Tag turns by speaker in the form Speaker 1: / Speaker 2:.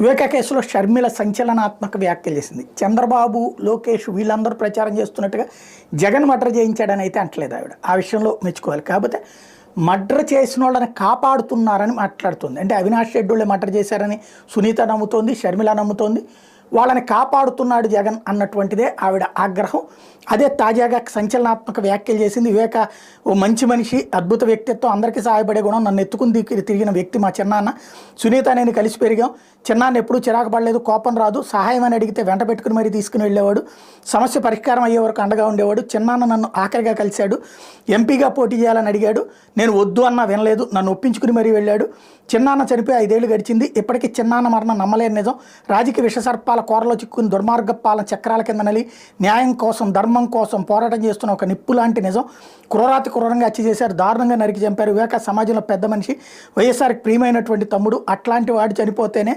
Speaker 1: వివేక కేసులో షర్మిల సంచలనాత్మక వ్యాఖ్యలు చేసింది. చంద్రబాబు లోకేష్ వీళ్ళందరూ ప్రచారం చేస్తున్నట్టుగా జగన్ మర్డర్ చేయించాడని అయితే అంటలేదు ఆవిడ. ఆ విషయంలో మెచ్చుకోవాలి. కాకపోతే మర్డర్ చేసిన వాళ్ళని కాపాడుతున్నారని మాట్లాడుతుంది. అంటే అవినాష్ రెడ్డి మర్డర్ చేశారని సునీత నమ్ముతోంది షర్మిల నమ్ముతోంది. వాళ్ళని కాపాడుతున్నాడు జగన్ అన్నటువంటిదే ఆవిడ ఆగ్రహం. అదే తాజాగా సంచలనాత్మక వ్యాఖ్యలు చేసింది వివేక. ఓ మంచి మనిషి అద్భుత వ్యక్తిత్వం అందరికీ సహాయపడే గుణం. నన్ను ఎత్తుకుని దిగి తిరిగిన వ్యక్తి మా చిన్నాన్న. సునీత నేను కలిసి పెరిగాం. చిన్నాన్న ఎప్పుడూ చిరాకు పడలేదు కోపం రాదు. సహాయం అని అడిగితే వెంట పెట్టుకుని మరీ తీసుకుని వెళ్ళేవాడు. సమస్య పరిష్కారం అయ్యే వరకు అండగా ఉండేవాడు. చిన్నాన్న నన్ను ఆఖరిగా కలిశాడు. ఎంపీగా పోటీ చేయాలని అడిగాడు. నేను వద్దు అన్నా వినలేదు. నన్ను ఒప్పించుకుని మరీ వెళ్ళాడు. చిన్నాన్న చనిపోయి ఐదేళ్ళు గడిచింది. ఇప్పటికీ చిన్నాన్న మరణం నమ్మలేని నిజం. రాజకీయ విషసర్పాల కోరలో చిక్కుని దుర్మార్గ పాలన చక్రాల కింద నలి న్యాయం కోసం ధర్మం కోసం పోరాటం చేస్తున్న ఒక నిప్పు లాంటి నిజం. క్రూరాతి క్రూరంగా హత్య చేశారు. దారుణంగా నరికి చంపారు. వివేక సమాజంలో పెద్ద మనిషి వైఎస్ఆర్కి ప్రియమైనటువంటి తమ్ముడు. అట్లాంటి వాడు చనిపోతేనే